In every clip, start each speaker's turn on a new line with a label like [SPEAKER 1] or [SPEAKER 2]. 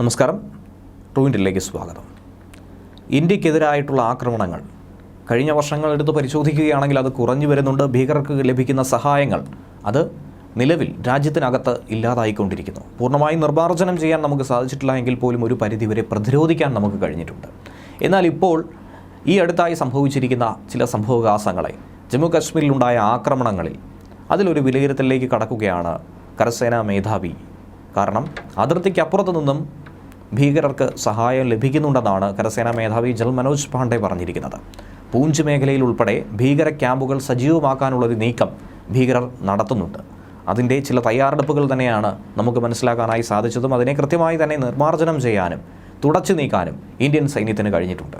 [SPEAKER 1] നമസ്കാരം. ട്രൂവിന്റിലേക്ക് സ്വാഗതം. ഇന്ത്യക്കെതിരായിട്ടുള്ള ആക്രമണങ്ങൾ. കഴിഞ്ഞ വർഷങ്ങൾ എടുത്ത് പരിശോധിക്കുകയാണെങ്കിൽ അത് കുറഞ്ഞു വരുന്നുണ്ട്. ഭീകരർക്ക് ലഭിക്കുന്ന സഹായങ്ങൾ അത് നിലവിൽ രാജ്യത്തിനകത്ത് ഇല്ലാതായിക്കൊണ്ടിരിക്കുന്നു. പൂർണമായും നിർമ്മാർജനം ചെയ്യാൻ നമുക്ക് സാധിച്ചിട്ടില്ല എങ്കിൽ പോലും ഒരു പരിധിവരെ പ്രതിരോധിക്കാൻ നമുക്ക് കഴിഞ്ഞിട്ടുണ്ട്. എന്നാൽ ഇപ്പോൾ ഈ അടുത്തായി സംഭവിച്ചിരിക്കുന്ന ചില സംഭവവികാസങ്ങളെ ജമ്മു കാശ്മീരിലുണ്ടായ ആക്രമണങ്ങളിൽ അതിലൊരു വിലയിരുത്തലിലേക്ക് കടക്കുകയാണ് കരസേനാ മേധാവി. കാരണം അതിർത്തിക്കപ്പുറത്തു നിന്നും ഭീകരർക്ക് സഹായം ലഭിക്കുന്നുണ്ടെന്നാണ് കരസേനാ മേധാവി ജൽ മനോജ് പാണ്ഡെ പറഞ്ഞിരിക്കുന്നത്. പൂഞ്ച് മേഖലയിൽ ഉൾപ്പെടെ ഭീകര ക്യാമ്പുകൾ സജീവമാക്കാനുള്ളൊരു നീക്കം ഭീകരർ നടത്തുന്നുണ്ട്. അതിന്റെ ചില തയ്യാറെടുപ്പുകൾ തന്നെയാണ് നമുക്ക് മനസ്സിലാക്കാനായി സാധിച്ചതും അതിനെ കൃത്യമായി തന്നെ നിർമ്മാർജനം ചെയ്യാനും തുടച്ചു നീക്കാനും ഇന്ത്യൻ സൈന്യത്തിന് കഴിഞ്ഞിട്ടുണ്ട്.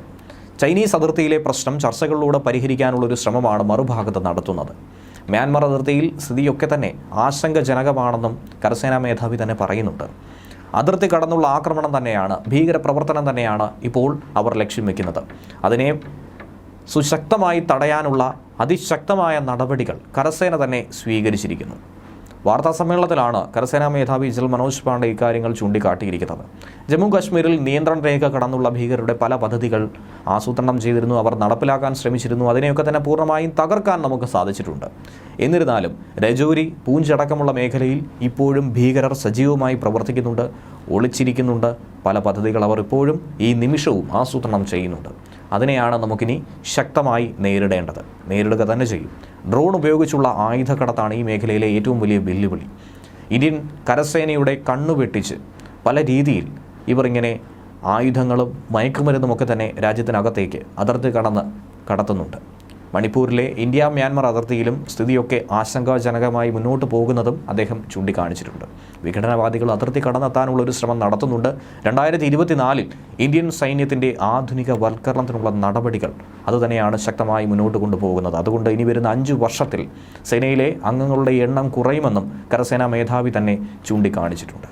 [SPEAKER 1] ചൈനീസ് അതിർത്തിയിലെ പ്രശ്നം ചർച്ചകളിലൂടെ പരിഹരിക്കാനുള്ളൊരു ശ്രമമാണ് മറുഭാഗത്ത് നടത്തുന്നത്. മ്യാൻമർ അതിർത്തിയിൽ സ്ഥിതിയൊക്കെ തന്നെ ആശങ്കജനകമാണെന്നും കരസേനാ മേധാവി തന്നെ പറയുന്നുണ്ട്. അതിർത്തി കടന്നുള്ള ആക്രമണം തന്നെയാണ് ഭീകരപ്രവർത്തനം തന്നെയാണ് ഇപ്പോൾ അവർ ലക്ഷ്യം വെക്കുന്നത്. അതിനെ സുശക്തമായി തടയാനുള്ള അതിശക്തമായ നടപടികൾ കരസേന തന്നെ സ്വീകരിച്ചിരിക്കുന്നു. വാർത്താ സമ്മേളനത്തിലാണ് കരസേനാ മേധാവി ജൽ മനോജ് പാണ്ഡെ ഇക്കാര്യങ്ങൾ ചൂണ്ടിക്കാട്ടിയിരിക്കുന്നത്. ജമ്മു കാശ്മീരിൽ നിയന്ത്രണ രേഖ കടന്നുള്ള ഭീകരരുടെ പല പദ്ധതികൾ ആസൂത്രണം ചെയ്തിരുന്നു അവർ നടപ്പിലാക്കാൻ ശ്രമിച്ചിരുന്നു. അതിനെയൊക്കെ തന്നെ പൂർണമായും തകർക്കാൻ നമുക്ക് സാധിച്ചിട്ടുണ്ട്. എന്നിരുന്നാലും രജൌരി പൂഞ്ചടക്കമുള്ള മേഖലയിൽ ഇപ്പോഴും ഭീകരർ സജീവമായി പ്രവർത്തിക്കുന്നുണ്ട് ഒളിച്ചിരിക്കുന്നുണ്ട്. പല പദ്ധതികൾ അവർ ഇപ്പോഴും ഈ നിമിഷവും ആസൂത്രണം ചെയ്യുന്നുണ്ട്. അതിനെയാണ് നമുക്കിനി ശക്തമായി നേരിടേണ്ടത്. നേരിടുക തന്നെ ചെയ്യും. ഡ്രോൺ ഉപയോഗിച്ചുള്ള ആയുധക്കടത്താണ് ഈ മേഖലയിലെ ഏറ്റവും വലിയ വെല്ലുവിളി. ഇന്ത്യൻ കരസേനയുടെ കണ്ണുവെട്ടിച്ച് പല രീതിയിൽ ഇവർ ഇങ്ങനെ ആയുധങ്ങളും മയക്കുമരുന്നുമൊക്കെ തന്നെ രാജ്യത്തിനകത്തേക്ക് അതിർത്തി കടന്ന് കടത്തുന്നുണ്ട്. മണിപ്പൂരിലെ ഇന്ത്യ മ്യാൻമർ അതിർത്തിയിലും സ്ഥിതിയൊക്കെ ആശങ്കാജനകമായി മുന്നോട്ട് പോകുന്നതും അദ്ദേഹം ചൂണ്ടിക്കാണിച്ചിട്ടുണ്ട്. വിഘടനവാദികൾ അതിർത്തി കടന്നെത്താനുള്ള ഒരു ശ്രമം നടത്തുന്നുണ്ട്. രണ്ടായിരത്തി ഇരുപത്തിനാലിൽ ഇന്ത്യൻ സൈന്യത്തിന്റെ ആധുനിക വൽക്കരണത്തിനുള്ള നടപടികൾ അതുതന്നെയാണ് ശക്തമായി മുന്നോട്ട് കൊണ്ടുപോകുന്നത്. അതുകൊണ്ട് ഇനി വരുന്ന അഞ്ച് വർഷത്തിൽ സേനയിലെ അംഗങ്ങളുടെ എണ്ണം കുറയുമെന്നും കരസേനാ മേധാവി തന്നെ ചൂണ്ടിക്കാണിച്ചിട്ടുണ്ട്.